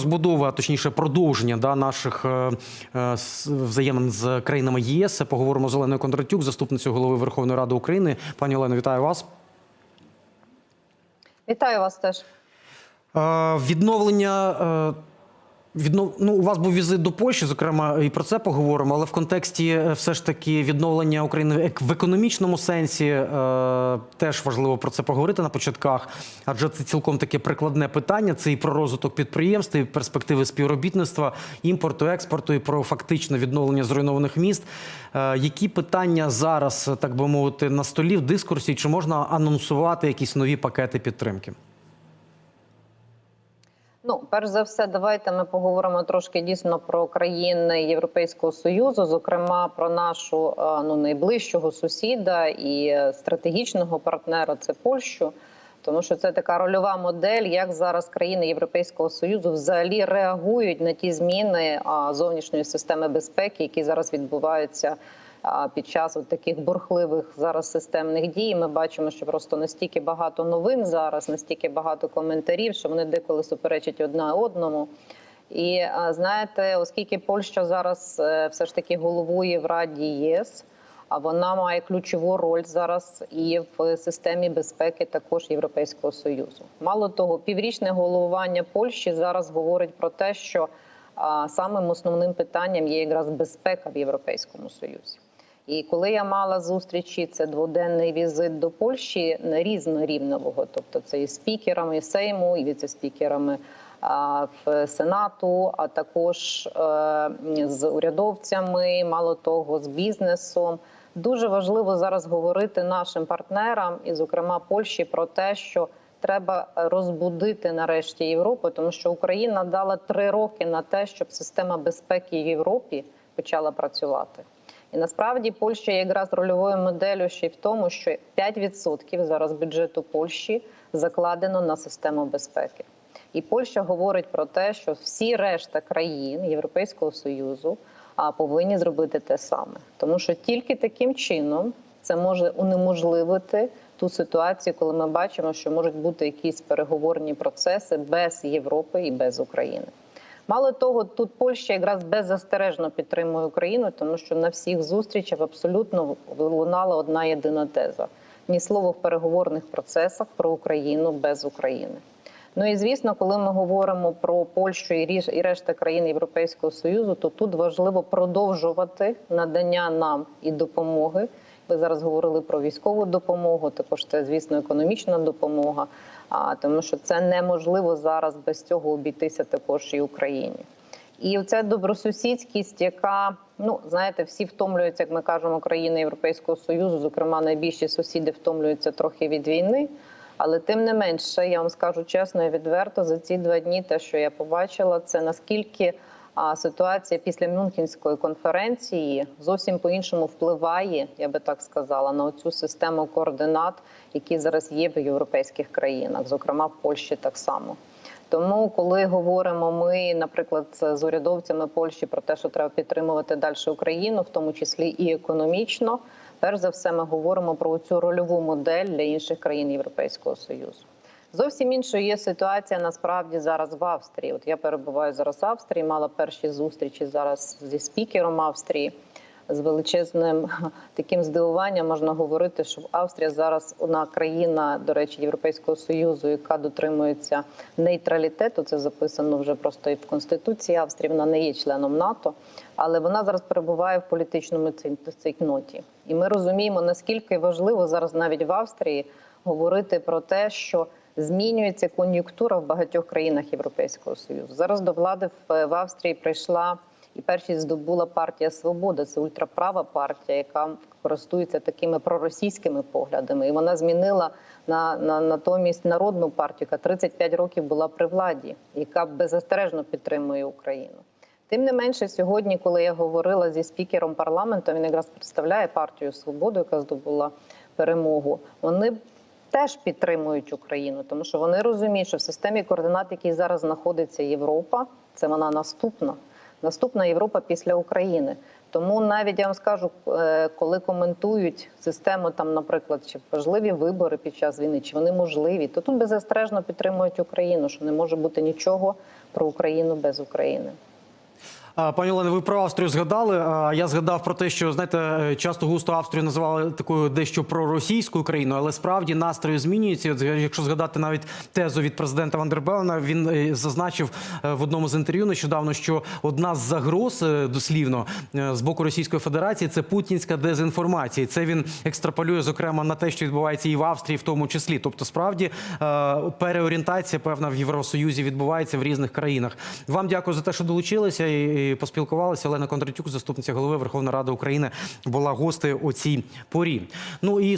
Розбудова, а точніше, продовження да, наших е, е, взаємин з країнами ЄС. Поговоримо з Оленою Кондратюк, заступницею голови Верховної Ради України. Пані Олено, вітаю вас. Вітаю вас теж. Е, Відновлення. е, Віднов... Ну, у вас був візит до Польщі, зокрема, і про це поговоримо. Але в контексті е, все ж таки відновлення України в економічному сенсі е, теж важливо про це поговорити на початках, адже це цілком таке прикладне питання. Це і про розвиток підприємств, і перспективи співробітництва, імпорту, експорту, і про фактичне відновлення зруйнованих міст. Е, які питання зараз, так би мовити, на столі в дискурсі? Чи можна анонсувати якісь нові пакети підтримки? Ну, перш за все, давайте ми поговоримо трошки дійсно про країни Європейського союзу, зокрема про нашу е, ну найближчого сусіда і стратегічного партнера це Польщу. Тому що це така рольова модель, як зараз країни Європейського союзу взагалі реагують на ті зміни зовнішньої системи безпеки, які зараз відбуваються під час от таких бурхливих зараз системних дій. Ми бачимо, що просто настільки багато новин зараз, настільки багато коментарів, що вони деколи суперечать одна одному. І знаєте, оскільки Польща зараз е, все ж таки головує в Раді ЄС. А вона має ключову роль зараз і в системі безпеки також Європейського союзу. Мало того, піврічне головування Польщі зараз говорить про те, що самим основним питанням є якраз безпека в Європейському Союзі. І коли я мала зустрічі, це дводенний візит до Польщі на різнорівневого, тобто це і спікерами Сейму, і віце-спікерами а, в Сенату, а також е, з урядовцями, мало того, з бізнесом. Дуже важливо зараз говорити нашим партнерам, і, зокрема, Польщі, про те, що треба розбудити нарешті Європу, тому що Україна дала три роки на те, щоб система безпеки в Європі почала працювати. І насправді Польща є якраз рольовою моделлю ще й в тому, що 5% зараз бюджету Польщі закладено на систему безпеки. І Польща говорить про те, що всі решта країн Європейського союзу повинні зробити те саме, тому що тільки таким чином це може унеможливити ту ситуацію, коли ми бачимо, що можуть бути якісь переговорні процеси без Європи і без України. Мало того, тут Польща якраз беззастережно підтримує Україну, тому що на всіх зустрічах абсолютно лунала одна єдина теза: ні слова в переговорних процесах про Україну без України. Ну і звісно, коли ми говоримо про Польщу і решта країн Європейського союзу, то тут важливо продовжувати надання нам і допомоги. Ви зараз говорили про військову допомогу, також це, звісно, економічна допомога. А тому, що це неможливо зараз без цього обійтися також і Україні. І ця добросусідськість, яка ну знаєте, всі втомлюються, як ми кажемо, країни Європейського союзу, зокрема найбільші сусіди втомлюються трохи від війни. Але тим не менше, я вам скажу чесно і відверто, за ці два дні, те, що я побачила, це наскільки а, ситуація після Мюнхенської конференції зовсім по-іншому впливає, я би так сказала, на цю систему координат, які зараз є в європейських країнах, зокрема в Польщі так само. Тому, коли говоримо ми, наприклад, з урядовцями Польщі про те, що треба підтримувати далі Україну, в тому числі і економічно, перш за все, ми говоримо про цю рольову модель для інших країн Європейського союзу. Зовсім іншою є ситуація насправді зараз в Австрії. От я перебуваю зараз в Австрії, мала перші зустрічі зараз зі спікером Австрії. З величезним таким здивуванням можна говорити, що Австрія зараз одна країна, до речі, Європейського союзу, яка дотримується нейтралітету. Це записано вже просто і в конституції Австрії. Вона не є членом НАТО, але вона зараз перебуває в політичному цейкноті. І ми розуміємо, наскільки важливо зараз навіть в Австрії говорити про те, що змінюється кон'юнктура в багатьох країнах Європейського союзу. Зараз до влади в в Австрії прийшла і першість здобула партія Свобода. Це ультраправа партія, яка користується такими проросійськими поглядами. І вона змінила на, на натомість народну партію, яка 35 років була при владі, яка беззастережно підтримує Україну. Тим не менше, сьогодні, коли я говорила зі спікером парламенту, він якраз представляє партію Свободу, яка здобула перемогу. Вони теж підтримують Україну, тому що вони розуміють, що в системі координат, якій зараз знаходиться Європа, це вона наступна. наступна Європа після України. Тому навіть я вам скажу, е, коли коментують систему, там, наприклад, чи важливі вибори під час війни, чи вони можливі, то тут беззастережно підтримують Україну, що не може бути нічого про Україну без України. Пані Олено, ви про Австрію згадали. Я згадав про те, що знаєте, е, часто густо Австрію називали такою дещо проросійською країною, але справді настрої змінюються. От, Якщо згадати навіть тезу від президента Вандербелена, він е, зазначив е, в одному з інтерв'ю нещодавно, що одна з загроз е, дослівно е, з боку Російської Федерації це путінська дезінформація. Це він екстраполює зокрема на те, що відбувається і в Австрії, в тому числі. Тобто, справді е, переорієнтація певна в Євросоюзі відбувається в різних країнах. Вам дякую за те, що долучилися і і поспілкувалися. Олена Кондратюк, заступниця голови Верховної Ради України, була гостею у цій порі. Ну і